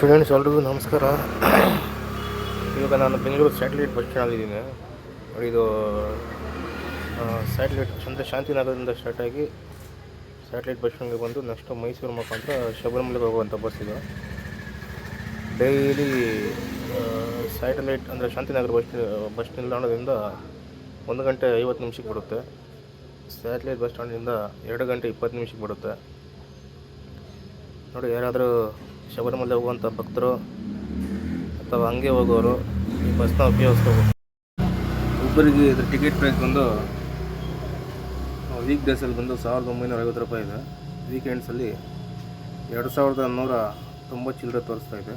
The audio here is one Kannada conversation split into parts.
ಫ್ರೆಂಡ್ಸ್ ಎಲ್ರಿಗೂ ನಮಸ್ಕಾರ. ಇವಾಗ ನಾನು ಬೆಂಗಳೂರು ಸ್ಯಾಟಲೈಟ್ ಬಸ್ ಸ್ಟ್ಯಾಂಡಲ್ಲಿದ್ದೀನಿ ಇದು ಸ್ಯಾಟಲೈಟ್ ಅಂದರೆ ಶಾಂತಿನಗರದಿಂದ ಸ್ಟಾರ್ಟ್ ಆಗಿ ಸ್ಯಾಟಲೈಟ್ ಬಸ್ ಸ್ಟ್ಯಾಂಡ್ಗೆ ಬಂದು ನೆಕ್ಸ್ಟ್ ಮೈಸೂರು ಮುಖಾಂತರ ಶಬರಿಮಲೆಗೆ ಹೋಗುವಂಥ ಬಸ್ ಇದು. ಡೈಲಿ ಸ್ಯಾಟಲೈಟ್ ಅಂದರೆ ಶಾಂತಿನಗರ ಬಸ್ ಬಸ್ ನಿಲ್ದಾಣದಿಂದ ಒಂದು ಗಂಟೆ ಐವತ್ತು ನಿಮಿಷಕ್ಕೆ ಬಿಡುತ್ತೆ ಸ್ಯಾಟಲೈಟ್ ಬಸ್ ಸ್ಟ್ಯಾಂಡಿಂದ ಎರಡು ಗಂಟೆ ಇಪ್ಪತ್ತು ನಿಮಿಷಕ್ಕೆ ಬಿಡುತ್ತೆ ನೋಡಿ, ಯಾರಾದರೂ ಶಬರಿಮಲೆ ಹೋಗುವಂಥ ಭಕ್ತರು ಅಥವಾ ಹಂಗೆ ಹೋಗೋರು ಈ ಬಸ್ನ ಉಪಯೋಗಿಸ್ಕೋಬೋದು. ಒಬ್ಬರಿಗೆ ಇದ್ರ ಟಿಕೆಟ್ ಪ್ರೈಸ್ ಬಂದು ವೀಕ್ ಡೇಸಲ್ಲಿ ಬಂದು ಸಾವಿರದ ಒಂಬೈನೂರ ಐವತ್ತು ರೂಪಾಯಿ ಇದೆ. ವೀಕೆಂಡ್ಸಲ್ಲಿ ಎರಡು ಸಾವಿರದ ನೂರ ತೊಂಬತ್ತು ಚಿಲ್ಲರೆ ತೋರಿಸ್ತಾ ಇದೆ.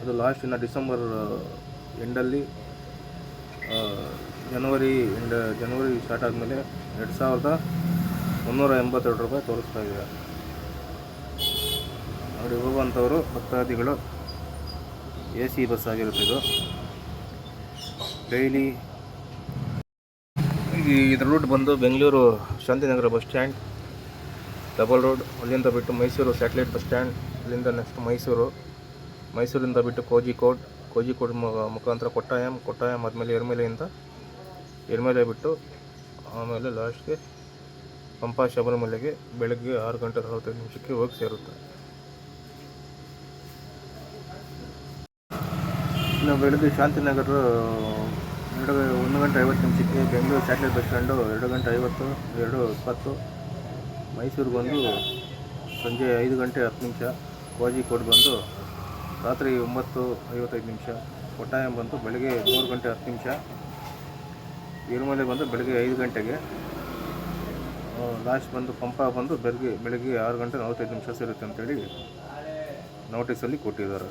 ಅದು ಲಾಸ್ಟ್ ಇನ್ನು ಡಿಸೆಂಬರ್ ಎಂಡಲ್ಲಿ ಜನವರಿ ಎಂಡ್ ಜನವರಿ ಸ್ಟಾರ್ಟ್ ಆದಮೇಲೆ ಎರಡು ಸಾವಿರದ ಮುನ್ನೂರ ಎಂಬತ್ತೆರಡು ರೂಪಾಯಿ ತೋರಿಸ್ತಾ ಇದೆ. ನೋಡಿ, ಹೋಗುವಂಥವರು, ಭಕ್ತಾದಿಗಳು, ಎ ಸಿ ಬಸ್ ಆಗಿರುತ್ತೆ ಇದು. ಡೈಲಿ ಇದ್ರ ರೂಟ್ ಬಂದು Bengaluru Shantinagar bus stand double road ಅಲ್ಲಿಂದ ಬಿಟ್ಟು ಮೈಸೂರು ಸ್ಯಾಟಲೈಟ್ ಬಸ್ ಸ್ಟ್ಯಾಂಡ್, ಅಲ್ಲಿಂದ ನೆಕ್ಸ್ಟ್ ಮೈಸೂರು. ಮೈಸೂರಿಂದ ಬಿಟ್ಟು ಕೋಜಿಕೋಡ್ ಮು- ಮುಖಾಂತರ ಕೊಟ್ಟಾಯಂ ಕೊಟ್ಟಾಯಂ ಆದಮೇಲೆ ಎರ್ಮೆಲೆಯಿಂದ ಎರ್ಮೆಲೆ ಬಿಟ್ಟು ಆಮೇಲೆ ಲಾಸ್ಟ್ಗೆ ಪಂಪಾ ಶಬರಿಮಲೆಗೆ ಬೆಳಗ್ಗೆ ಆರು ಗಂಟೆ ನಲವತ್ತೈದು ನಿಮಿಷಕ್ಕೆ ಹೋಗಿ ಸೇರುತ್ತೆ. ಇನ್ನು ಬೆಳಗ್ಗೆ ಶಾಂತಿನಗರ ಎರಡು, ಒಂದು ಗಂಟೆ ಐವತ್ತು ನಿಮಿಷಕ್ಕೆ ಬೆಂಗಳೂರು ಸ್ಯಾಟಲೈಟ್ ಬಸ್ ಸ್ಟ್ಯಾಂಡು ಎರಡು ಗಂಟೆ ಐವತ್ತು, ಎರಡು ಇಪ್ಪತ್ತು. ಮೈಸೂರಿಗೆ ಬಂದು ಸಂಜೆ ಐದು ಗಂಟೆ ಹತ್ತು ನಿಮಿಷ, ಕೋಜಿಕೋಡ್ ಬಂದು ರಾತ್ರಿ ಒಂಬತ್ತು ಐವತ್ತೈದು ನಿಮಿಷ, ಕೊಟ್ಟಾಯಂ ಬಂದು ಬೆಳಗ್ಗೆ ಮೂರು ಗಂಟೆ ಹತ್ತು ನಿಮಿಷ, ಇರುಮಲೆ ಬಂದು ಬೆಳಗ್ಗೆ ಐದು ಗಂಟೆಗೆ ಲಾಸ್ಟ್ ಬಂದು ಪಂಪ ಬಂದು ಬೆಳಗ್ಗೆ ಬೆಳಗ್ಗೆ ಆರು ಗಂಟೆ ನಲವತ್ತೈದು ನಿಮಿಷ ಸೇರುತ್ತೆ ಅಂತೇಳಿ ನೋಟಿಸಲ್ಲಿ ಕೊಟ್ಟಿದ್ದಾರೆ.